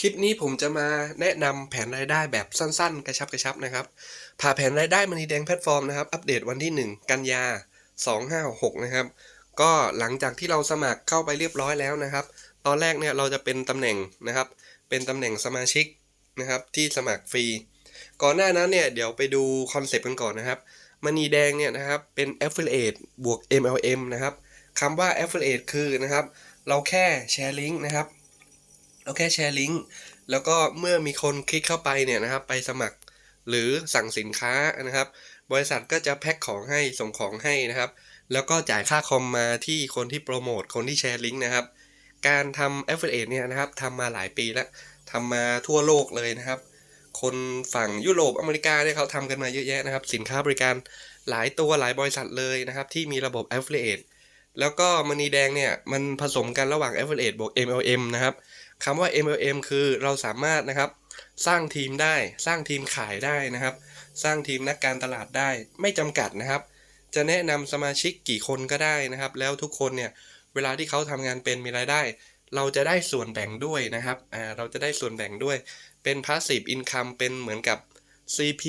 คลิปนี้ผมจะมาแนะนำแผนรายได้แบบสั้นๆ กระชับกระชับนะครับ ผ่าแผนรายได้มันนีแดงแพลตฟอร์มนะครับ อัปเดตวันที่ 1 กันยา 2566 นะครับ ก็หลังจากที่เราสมัครเข้าไปเรียบร้อยแล้วนะครับ ตอนแรกเนี่ยเราจะเป็นตำแหน่งนะครับ เป็นตำแหน่งสมาชิกนะครับที่สมัครฟรี ก่อนหน้านั้นเนี่ยเดี๋ยวไปดูคอนเซปต์กันก่อนนะครับมันนีแดงเนี่ยนะครับเป็น affiliate บวก MLM นะครับคำว่า affiliate คือนะครับเราแค่แชร์ลิงก์นะครับ เราแค่แชร์ลิงก์แล้วก็เมื่อมีคนคลิกเข้าไปเนี่ยนะครับ ไปสมัครหรือสั่งสินค้านะครับ บริษัทก็จะแพ็คของให้ส่งของให้นะครับ แล้วก็จ่ายค่าคอมมาที่คนที่โปรโมทคนที่แชร์ลิงก์นะครับ การทำ affiliate เนี่ยนะครับทำมาหลายปีแล้วทำมาทั่วโลกเลยนะครับ คนฝั่งยุโรปอเมริกาเนี่ยเขาทำกันมาเยอะแยะนะครับ สินค้าบริการหลายตัวหลายบริษัทเลยนะครับ ที่มีระบบ affiliate แล้วก็มันีแดงเนี่ยมันผสมกันระหว่าง affiliate บวก MLM นะครับคำว่า MLM คือเราสามารถนะครับสร้างทีมได้สร้างทีมขายได้นะครับ สร้างทีมนักการตลาดได้ไม่จำกัดนะครับ จะแนะนำสมาชิกกี่คนก็ได้นะครับ แล้วทุกคนเนี่ยเวลาที่เขาทำงานเป็นมีรายได้ เราจะได้ส่วนแบ่งด้วยนะครับอ่าเราจะได้ส่วนแบ่งด้วย เป็น passive income เป็นเหมือนกับ CP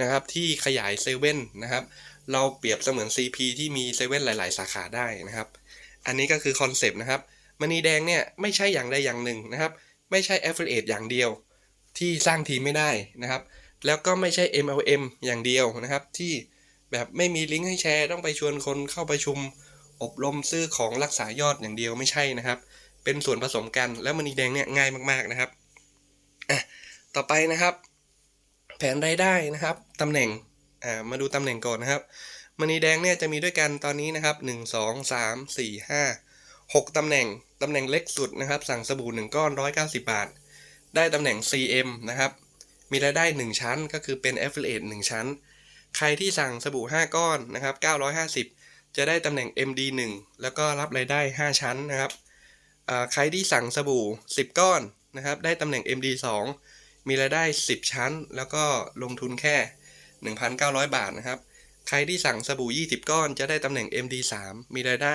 นะครับที่ขยายเซเว่นนะครับ เราเปรียบเสมือน CP ที่มีเซเว่นหลาย ๆ สาขาได้นะครับ อันนี้ก็คือคอนเซปต์นะครับมณีแดงเนี่ยไม่ใช่อย่างใดอย่างหนึ่งนะครับ ไม่ใช่ affiliate อย่างเดียว ที่สร้างทีมไม่ได้นะครับ แล้วก็ไม่ใช่ MLM อย่างเดียวนะครับ ที่แบบไม่มีลิงก์ให้แชร์ต้องไปชวนคนเข้าประชุม อบรมซื้อของรักษายอดอย่างเดียวไม่ใช่นะครับ เป็นส่วนผสมกันแล้วมณีแดงเนี่ยง่ายมากๆนะครับอะต่อไปนะครับ แผนรายได้นะครับตำแหน่ง อ่ามาดูตำแหน่งก่อนนะครับมณีแดงเนี่ยจะมีด้วยกันตอนนี้นะครับ 1 2 3 4 5 6ตำแหน่งตำแหน่งเล็กสุดนะครับ สั่งสบู่1ก้อน 190 บาท ได้ตำแหน่ง CM นะครับ มีรายได้ 1 ชั้นก็คือเป็น affiliate 1 ชั้น ใครที่สั่งสบู่ 5 ก้อนนะครับ 950 จะได้ตำแหน่ง MD 1แล้วก็รับรายได้ 5 ชั้นนะครับใครที่สั่งสบู่ 10 ก้อนนะครับ ได้ตำแหน่ง MD 2มีรายได้ 10 ชั้น แล้วก็ลงทุนแค่ 1,900 บาทนะครับ ใครที่สั่งสบู่ 20 ก้อนจะได้ตำแหน่ง MD 3 มีรายได้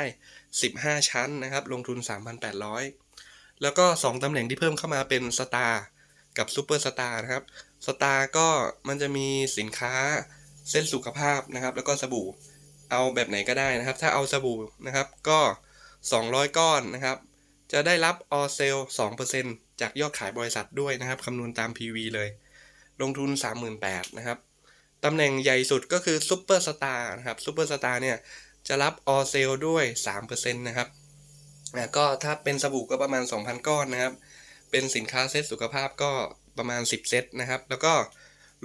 15 ชั้นนะครับ ลงทุน 3,800 แล้วก็ 2ตำแหน่งที่เพิ่มเข้ามาเป็นสตาร์กับซูเปอร์สตาร์นะครับ สตาร์ก็มันจะมีสินค้าเส้นสุขภาพนะครับ แล้วก็สบู่เอาแบบไหนก็ได้นะครับ ถ้าเอาสบู่นะครับก็ 200 ก้อนนะครับ จะได้รับออเซล2%จากยอดขายบริษัทด้วยนะครับคำนวณตาม PV เลย ลงทุน 38,000นะครับ ตำแหน่งใหญ่สุดก็คือซูเปอร์สตาร์นะครับซูเปอร์สตาร์เนี่ยจะรับออเซลด้วย 3%นะครับก็ถ้าเป็นสบู่ก็ประมาณ 2,000 ก้อนนะครับ เป็นสินค้าเซตสุขภาพก็ประมาณ 10 เซตนะครับ แล้วก็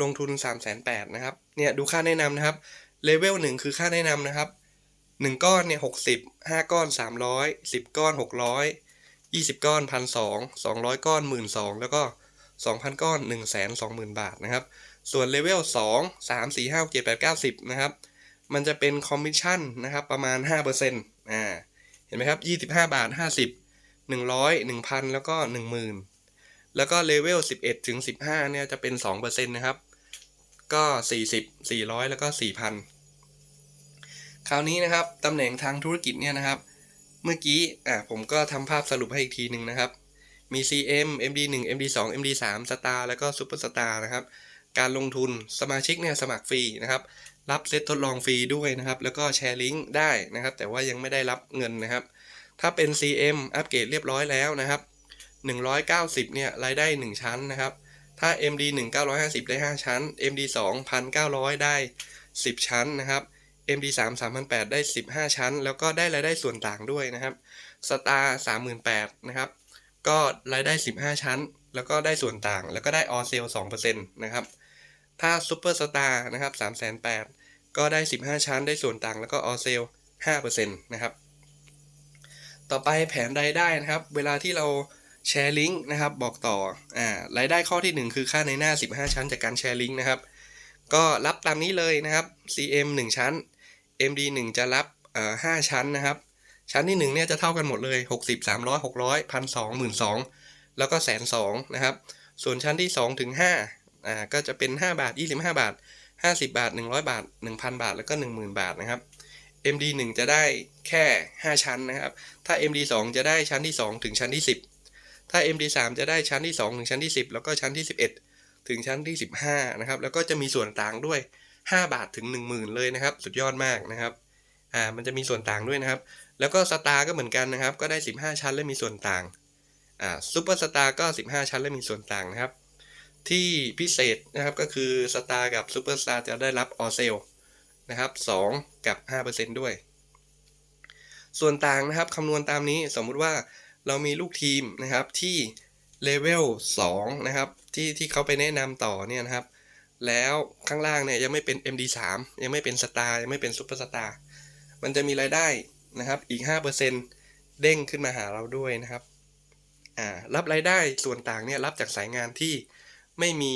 ลงทุน 3 8 0 0 0นะครับ เนี่ยดูค่าแนะนำนะครับ เลเวล1คือค่าแนะนำนะครับ 1 ก้อนเนี่ย60 5 ก้อน 300 10 ก้อน 600 20 ก้อน 1,200 200 ก้อน 12,000แล้วก็ 2,000 ก้อน 120,000 บาทนะครับ ส่วนเลเวล2 3 4 5 7 8 9 10 นะครับ มันจะเป็นคอมมิชชั่นนะครับประมาณ 5%อ่า เห็นไหมครับ 25 บาท 50 100 1,000 แล้วก็ 10,000 แล้วก็เลเวล11 ถึง 15 เนี่ยจะเป็น 2%นะครับ ก็ 40 400 แล้วก็ 4,000 คราวนี้นะครับตำแหน่งทางธุรกิจเนี่ยนะครับ เมื่อกี้อ่าผมก็ทำภาพสรุปให้อีกทีหนึ่งนะครับ มี CM MD1 MD2 MD3 Star แล้วก็ Super Star นะครับ การลงทุนสมาชิกเนี่ยสมัครฟรีนะครับ รับเซตทดลองฟรีด้วยนะครับ แล้วก็แชร์ลิงก์ได้นะครับ แต่ว่ายังไม่ได้รับเงินนะครับ ถ้าเป็น CM อัปเกรดเรียบร้อยแล้วนะครับ 190 เนี่ยรายได้ 1 ชั้นนะครับ ถ้า MD 1 950 ได้ 5 ชั้น MD 2 1,900 ได้ 10 ชั้นนะครับ MD 3 3,800 ได้ 15 ชั้น แล้วก็ได้รายได้ส่วนต่างด้วยนะครับ Star 38,000นะครับ ก็รายได้ 15 ชั้น แล้วก็ได้ส่วนต่าง แล้วก็ได้ออเซล2%นะครับ ถ้า Super Star นะครับ3,800ก็ได้ 15 ชั้น ได้ส่วนต่างแล้วก็ออเซล5%นะครับ ต่อไปแผนรายได้นะครับ เวลาที่เราแชร์ลิงก์นะครับ บอกต่ออ่ารายได้ข้อที่ 1 คือค่าในหน้า 15 ชั้นจากการแชร์ลิงก์นะครับ ก็รับตามนี้เลยนะครับ CM 1 ชั้น MD 1 จะรับเอ่อ5ชั้นนะครับ ชั้นที่ 1 เนี่ยจะเท่ากันหมดเลย 60 300 600 1,200 12,000 แล้วก็แสนสองนะครับ ส่วนชั้นที่2ถึง5อ่าก็จะเป็น 5 บาท 25 บาท 50 บาท 100 บาท 1,000 บาท แล้วก็ 10,000 บาทนะครับ MD 1จะได้แค่ 5 ชั้นนะครับ ถ้า MD 2จะได้ชั้นที่ 2 ถึงชั้นที่ 10 ถ้า MD3 จะได้ชั้นที่ 2 ถึงชั้นที่ 10 แล้วก็ชั้นที่ 11 ถึงชั้นที่ 15 นะครับ แล้วก็จะมีส่วนต่างด้วย 5 บาทถึง 10,000 เลยนะครับ สุดยอดมากนะครับ อ่ามันจะมีส่วนต่างด้วยนะครับ แล้วก็สตาร์ก็เหมือนกันนะครับ ก็ได้ 15 ชั้นและมีส่วนต่างอ่าซูเปอร์สตาร์ก็ 15 ชั้นและมีส่วนต่างนะครับ ที่พิเศษนะครับก็คือสตาร์กับซูเปอร์สตาร์จะได้รับออเซลนะครับ2กับ 5%ด้วย ส่วนต่างนะครับคำนวณตามนี้สมมุติว่าเรามีลูกทีมนะครับที่เลเวล2นะครับที่ที่เขาไปแนะนำต่อเนี่ยนะครับ แล้วข้างล่างเนี่ยยังไม่เป็น MD3 ยังไม่เป็นสตาร์ยังไม่เป็นซูเปอร์สตาร์ มันจะมีรายได้นะครับอีก 5%เด้งขึ้นมาหาเราด้วยนะครับอ่ารับรายได้ส่วนต่างเนี่ยรับจากสายงานที่ไม่มี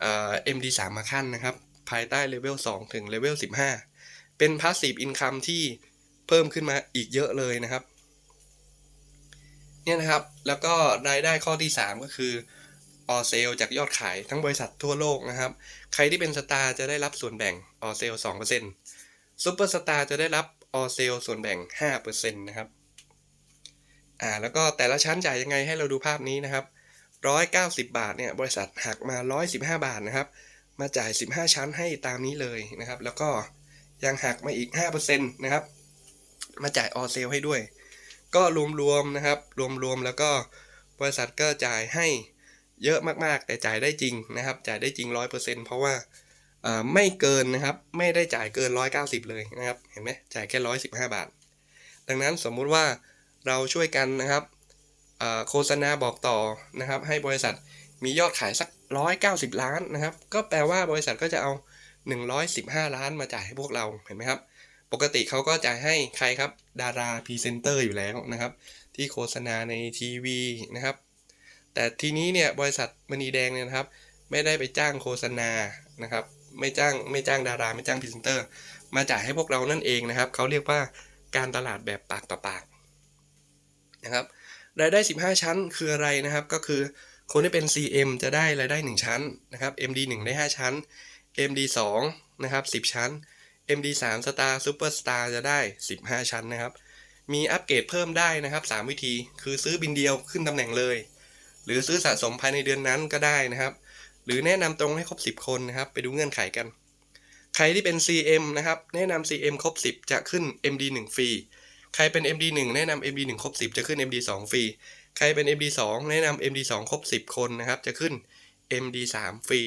เอ่อ MD3 มาขั้นนะครับ ภายใต้เลเวล2ถึงเลเวล15 เป็น Passive Income ที่เพิ่มขึ้นมาอีกเยอะเลยนะครับเนี่ยนะครับ แล้วก็รายได้ข้อที่ 3 ก็คือออเซลจากยอดขายทั้งบริษัททั่วโลกนะครับ ใครที่เป็นสตาร์จะได้รับส่วนแบ่งออเซล2%ซูเปอร์สตาร์จะได้รับ ออเซลส่วนแบ่ง 5%นะครับ อ่า แล้วก็แต่ละชั้นจ่ายยังไงให้เราดูภาพนี้นะครับ 190 บาทเนี่ย บริษัทหักมา 115 บาทนะครับ มาจ่าย 15 ชั้นให้ตามนี้เลยนะครับ แล้วก็ยังหักมาอีก 5%นะครับ มาจ่ายออเซลให้ด้วย ก็รวมๆนะครับ รวมๆแล้วก็บริษัทก็จ่ายให้เยอะมากๆ แต่จ่ายได้จริงนะครับ จ่ายได้จริง 100%เพราะว่า ไม่เกินนะครับ ไม่ได้จ่ายเกิน 190 เลยนะครับ เห็นไหมจ่ายแค่ 115 บาท ดังนั้นสมมุติว่าเราช่วยกันนะครับโฆษณาบอกต่อนะครับ ให้บริษัทมียอดขายสัก 190 ล้านนะครับ ก็แปลว่าบริษัทก็จะเอา 115 ล้านมาจ่ายให้พวกเรา เห็นไหมครับ ปกติเขาก็จ่ายให้ใครครับ ดาราพรีเซนเตอร์อยู่แล้วนะครับ ที่โฆษณาในทีวีนะครับ แต่ทีนี้เนี่ยบริษัทมณีแดงเนี่ยนะครับ ไม่ได้ไปจ้างโฆษณานะครับ ไม่จ้างไม่จ้างดารา ไม่จ้างพรีเซนเตอร์ มาจ่ายให้พวกเรานั่นเองนะครับเขาเรียกว่าการตลาดแบบปากต่อปากนะครับรายได้ 15 ชั้นคืออะไรนะครับ ก็คือคนที่เป็น CM จะได้รายได้ 1 ชั้นนะครับ MD 1 ได้ 5 ชั้น MD 2นะครับ10 ชั้น MD 3 Star Super Star จะได้ 15 ชั้นนะครับ มีอัปเกรดเพิ่มได้นะครับ 3 วิธี คือซื้อบินเดียวขึ้นตำแหน่งเลย หรือซื้อสะสมภายในเดือนนั้นก็ได้นะครับ รือแนะนำตรงให้ครบ 10 คนนะครับ ไปดูเงื่อนไขกัน ใครที่เป็น CM นะครับ แนะนำ CM ครบ 10 จะขึ้น MD 1ฟรี ใครเป็น MD 1แนะนำ MD 1ครบ 10 จะขึ้น MD 2ฟรี ใครเป็น MD 2แนะนำ MD 2ครบ 10 คนนะครับ จะขึ้น MD 3ฟรี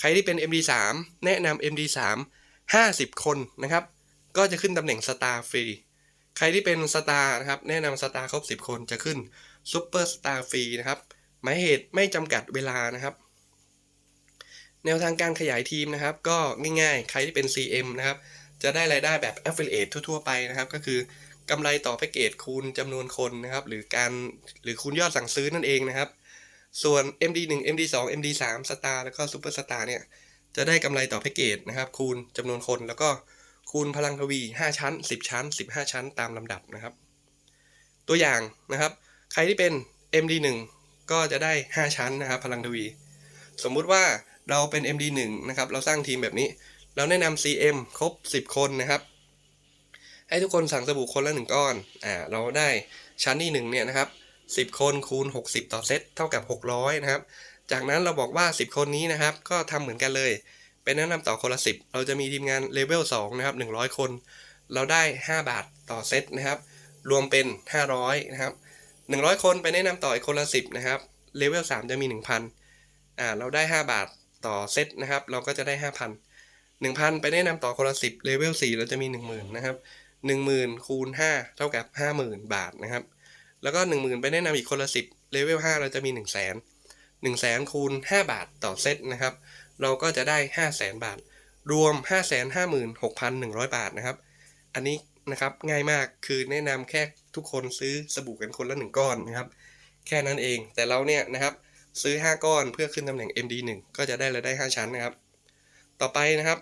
ใครที่เป็น MD 3แนะนำ MD 3 50 คนนะครับ ก็จะขึ้นตำแหน่งสตาร์ฟรี ใครที่เป็นสตาร์นะครับ แนะนำสตาร์ครบ 10 คนจะขึ้นซูเปอร์สตาร์ฟรีนะครับหมายเหตุไม่จำกัดเวลานะครับ แนวทางการขยายทีมนะครับ ก็ง่ายๆ ใครที่เป็น CM นะครับ จะได้รายได้แบบ Affiliate ทั่วๆ ไปนะครับ ก็คือกำไรต่อแพ็กเกจคูณจำนวนคนนะครับ หรือการหรือคูณยอดสั่งซื้อนั่นเองนะครับ ส่วน MD 1 MD 2 MD 3 Star แล้วก็ Super Star เนี่ยจะได้กำไรต่อแพ็กเกจนะครับ คูณจำนวนคนแล้วก็คูณพลังทวี 5 ชั้น 10 ชั้น 15 ชั้นตามลำดับนะครับ ตัวอย่างนะครับ ใครที่เป็น MD 1 ก็จะได้ 5 ชั้นนะครับ พลังทวี สมมุติว่า เราเป็น MD 1 นะครับ เราสร้างทีมแบบนี้ เราแนะนำ CM ครบ 10 คนนะครับ ให้ทุกคนสั่งสบู่คนละ 1 ก้อน อ่า เราได้ชั้นที่ 1 เนี่ยนะครับ 10 คนคูณ 60 ต่อเซตเท่ากับ 600 นะครับ จากนั้นเราบอกว่า 10 คนนี้นะครับ ก็ทำเหมือนกันเลย เป็นแนะนำต่อคนละ 10 เราจะมีทีมงานเลเวล2นะครับ 100 คน เราได้ 5 บาทต่อเซตนะครับ รวมเป็น 500 นะครับ 100 คนไปแนะนำต่ออีกคนละ 10 นะครับ เลเวล3จะมี 1,000 อ่า เราได้ 5 บาท ต่อเซตนะครับ เราก็จะได้ 5,000 1,000 ไปแนะนำต่อคนละ10เลเวล4เราจะมี 10,000นะครับ10,000คูณ5เท่ากับ 50,000 บาทนะครับ แล้วก็ 10,000 ไปแนะนำอีกคนละ10เลเวล5เราจะมี 1 0 0 0 0 0 1 0 0 0 0 0คูณ5บาทต่อเซตนะครับ เราก็จะได้ 5 0 0 0 0 0 บาท รวม 556,100 บาทนะครับ อันนี้นะครับง่ายมากคือแนะนำแค่ทุกคนซื้อสบู่กันคนละ 1 ก้อนนะครับ แค่นั้นเองแต่เราเนี่ยนะครับ ซื้อ 5 ก้อนเพื่อขึ้นตำแหน่ง MD 1 ก็จะได้รายได้ 5 ชั้นนะครับ ต่อไปนะครับ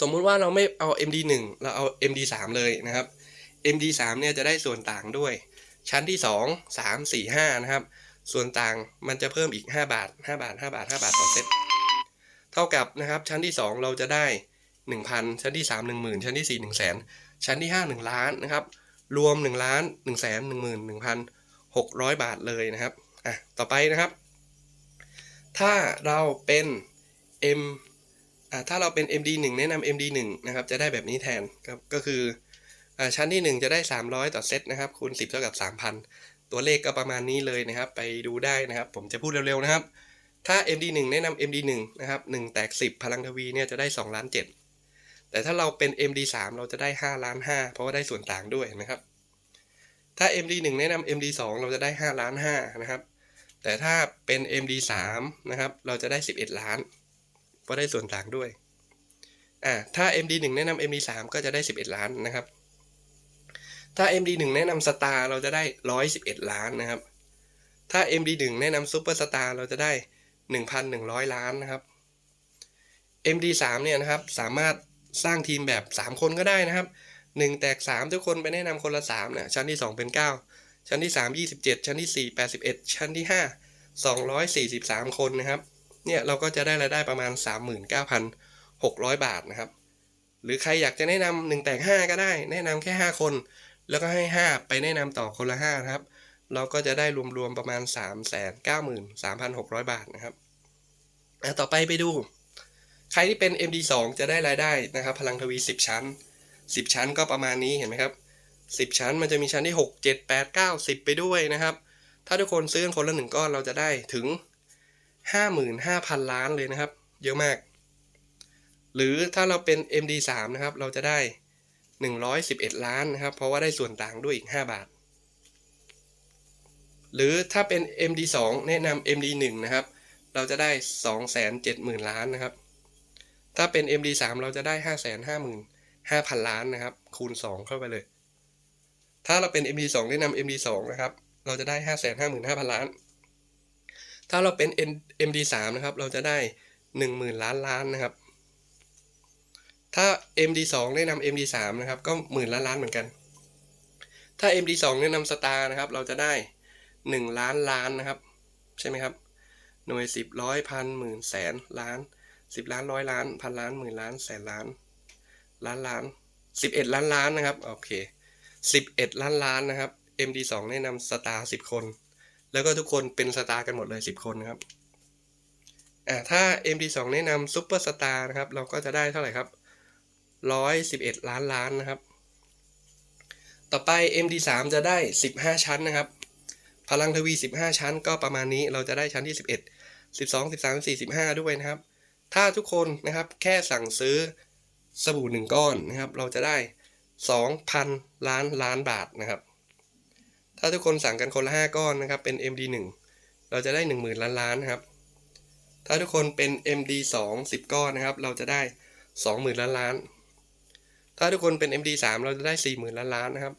สมมุติว่าเราไม่เอา MD 1 เราเอา MD 3 เลยนะครับ MD 3 เนี่ยจะได้ส่วนต่างด้วย ชั้นที่ 2 3 4 5 นะครับ ส่วนต่างมันจะเพิ่มอีก 5 บาท 5 บาท 5 บาท 5 บาทต่อเซตเท่ากับนะครับ ชั้นที่ 2 เราจะได้ 1,000 ชั้นที่ 3 10,000 ชั้นที่ 4 1 0 0 0 0แชั้นที่ 5 1 ล้านนะครับ รวม1ล้าน1 1 1 1 600 บาทเลยนะครับอะต่อไปนะครับ ถ้าเราเป็น M อ่าถ้าเราเป็น MD1 แนะนำ MD1 นะครับ จะได้แบบนี้แทนครับก็คืออชั้นที่ 1 จะได้ 300 ต่อเซตนะครับ คูณ 10 เท่ากับ 3,000 ตัวเลขก็ประมาณนี้เลยนะครับ ไปดูได้นะครับ ผมจะพูดเร็วๆนะครับ ถ้า MD1 แนะนำ MD1 นะครับ 1 แตก 10 พลังทวีเนี่ยจะได้2ล้าน7แต่ถ้าเราเป็น MD3 เราจะได้ 5 ล้าน 5 เพราะว่าได้ส่วนต่างด้วยนะครับ ถ้า MD1 แนะนำ MD2 เราจะได้ 5 ล้าน 5 นะครับ แต่ถ้าเป็น MD3 นะครับ เราจะได้ 11 ล้าน เพราะได้ส่วนต่างด้วย อ่า ถ้า MD1 แนะนำ MD3 ก็จะได้ 11 ล้านนะครับ ถ้า MD1 แนะนำสตาร์เราจะได้ 111 ล้านนะครับ ถ้า MD1 แนะนำซูเปอร์สตาร์เราจะได้ 1,100 ล้านนะครับ MD3 เนี่ยนะครับ สามารถสร้างทีมแบบ 3 คนก็ได้นะครับ 1 แตก 3 ทุกคนไปแนะนำคนละ3เนี่ยชั้นที่ 2 เป็น 9 ชั้นที่ 3 27 ชั้นที่ 4 81 ชั้นที่ 5 243 คนนะครับ เนี่ยเราก็จะได้รายได้ประมาณ 39,600 บาทนะครับ หรือใครอยากจะแนะนำ1แตก5 ก็ได้ แนะนำแค่ 5 คน แล้วก็ให้ 5 ไปแนะนำต่อคนละ5นะครับ เราก็จะได้รวมๆประมาณ 393,600 บาทนะครับต่อไปไปดู ใครที่เป็น MD2 จะได้รายได้นะครับ พลังทวี 10 ชั้น 10 ชั้นก็ประมาณนี้เห็นไหมครับ 10 ชั้น มันจะมีชั้นที่ 6 7 8 9 10 ไปด้วยนะครับ ถ้าทุกคนซื้อคนละหนึ่งก้อนเราจะได้ถึง 55,000 ล้านเลยนะครับ เยอะมาก หรือถ้าเราเป็น MD3 นะครับ เราจะได้ 111 ล้านนะครับ เพราะว่าได้ส่วนต่างด้วยอีก 5 บาท หรือถ้าเป็น MD2 แนะนำ MD1 นะครับ เราจะได้ 270,000 ล้านนะครับ ถ้าเป็น MD3 เราจะได้ 555,000 ล้านนะครับ คูณ 2 เข้าไปเลย ถ้าเราเป็น MD2 แนะนำ MD2 นะครับ เราจะได้ 555,000 ล้าน ถ้าเราเป็น MD3 นะครับ เราจะได้ 10,000 ล้านล้านนะครับ ถ้า MD2 แนะนำ MD3 นะครับ ก็หมื่นล้านล้านเหมือนกัน ถ้า MD2 แนะนำสตาร์นะครับ เราจะได้ 1 ล้านล้านนะครับ ใช่ไหมครับ หน่วยสิบร้อยพันหมื่นแสนล้านสิบล้านร้อยล้านพันล้านหมื่นล้านแสนล้าน ล้านล้านสิบเอ็ดล้านล้านนะครับ โอเค สิบเอ็ดล้านล้านนะครับ MD2 แนะนำสตาร์สิบคน แล้วก็ทุกคนเป็นสตาร์กันหมดเลยสิบคนนะครับอ่าถ้า MD2 แนะนำซุปเปอร์สตาร์นะครับ เราก็จะได้เท่าไหร่ครับร้อยสิบเอ็ดล้านล้านนะครับ ต่อไป MD3 จะได้สิบห้าชั้นนะครับ พลังทวี 15 ชั้น ก็ประมาณนี้เราจะได้ชั้นที่ 11 12 13 14 15 ด้วยนะครับ ถ้าทุกคนนะครับแค่สั่งซื้อสบู่1ก้อนนะครับ เราจะได้ 2,000 ล้านล้านบาทนะครับ ถ้าทุกคนสั่งกันคนละ 5 ก้อนนะครับ เป็น MD1 เราจะได้ 10,000 ล้านล้านนะครับ ถ้าทุกคนเป็น MD2 10 ก้อนนะครับ เราจะได้ 20,000 ล้านล้าน ถ้าทุกคนเป็น MD3 เราจะได้ 40,000 ล้านล้านนะครับ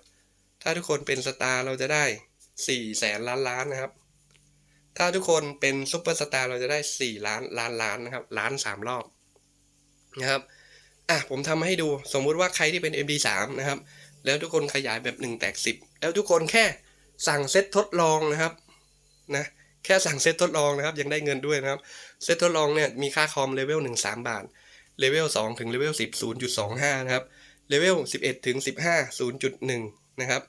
ถ้าทุกคนเป็นสตาร์เราจะได้สี่แสนล้านล้านนะครับ ถ้าทุกคนเป็นซุปเปอร์สตาร์เราจะได้สี่ล้านล้านล้านนะครับ ล้านสามรอบนะครับ อะผมทำให้ดู สมมุติว่าใครที่เป็น MD3 นะครับ แล้วทุกคนขยายแบบ 1 แตก 10 แล้วทุกคนแค่สั่งเซตทดลองนะครับนะแค่สั่งเซตทดลองนะครับ ยังได้เงินด้วยนะครับ เซตทดลองเนี่ยมีค่าคอมเลเวล1 3 บาทเลเวล2ถึงเลเวล10 0.25 นะครับเลเวล11ถึง15 0.1 นะครับ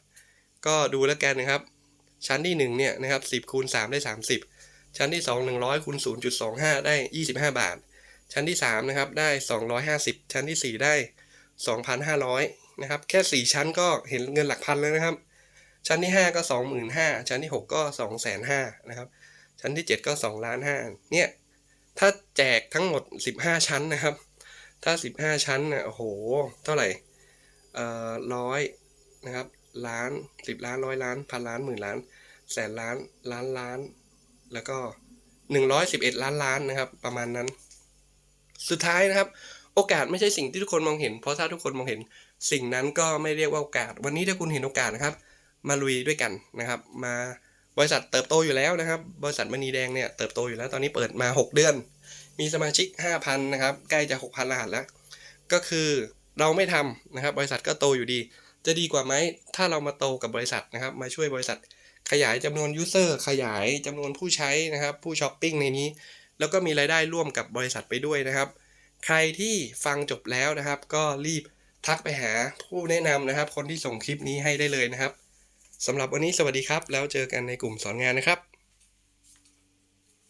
ก็ดูแล้วกันนะครับ ชั้นที่ 1 เนี่ยนะครับ 10คูณ3ได้ 30 ชั้นที่ 2 100คูณ0.25 ได้ 25 บาท ชั้นที่ 3 นะครับ ได้ 250 ชั้นที่ 4 ได้ 2,500 นะครับ แค่ 4 ชั้นก็เห็นเงินหลักพันแล้วนะครับ ชั้นที่ 5 ก็ 25,000ชั้นที่ 6 ก็ 250,000นะครับ ชั้นที่ 7 ก็2ล้าน5เนี่ย ถ้าแจกทั้งหมด 15 ชั้นนะครับ ถ้า 15 ชั้นนะโอ้โห เท่าไหร่ เอ่อร้อยนะครับ ล้านสิบล้านร้อยล้านพันล้านหมื่นล้าน แสนล้านล้านล้าน แล้วก็หนึ่งร้อยสิบเอ็ดล้านล้านนะครับ ประมาณนั้น สุดท้ายนะครับ โอกาสไม่ใช่สิ่งที่ทุกคนมองเห็น เพราะถ้าทุกคนมองเห็น สิ่งนั้นก็ไม่เรียกว่าโอกาส วันนี้ถ้าคุณเห็นโอกาสนะครับ มาลุยด้วยกันนะครับ มาบริษัทเติบโตอยู่แล้วนะครับ บริษัทมณีแดงเนี่ยเติบโตอยู่แล้วตอนนี้เปิดมา 6 เดือน มีสมาชิก 5,000 นะครับ ใกล้จะ 6,000รหัสแล้ว ก็คือเราไม่ทำนะครับ บริษัทก็โตอยู่ดี จะดีกว่าไหมถ้าเรามาโตกับบริษัทนะครับ มาช่วยบริษัทขยายจำนวนยูเซอร์ขยายจำนวนผู้ใช้นะครับ ผู้ช้อปปิ้งในนี้ แล้วก็มีรายได้ร่วมกับบริษัทไปด้วยนะครับ ใครที่ฟังจบแล้วนะครับ ก็รีบ ทักไปหาผู้แนะนำนะครับ คนที่ส่งคลิปนี้ให้ได้เลยนะครับสำหรับวันนี้สวัสดีครับ แล้วเจอกันในกลุ่มสอนงานนะครับ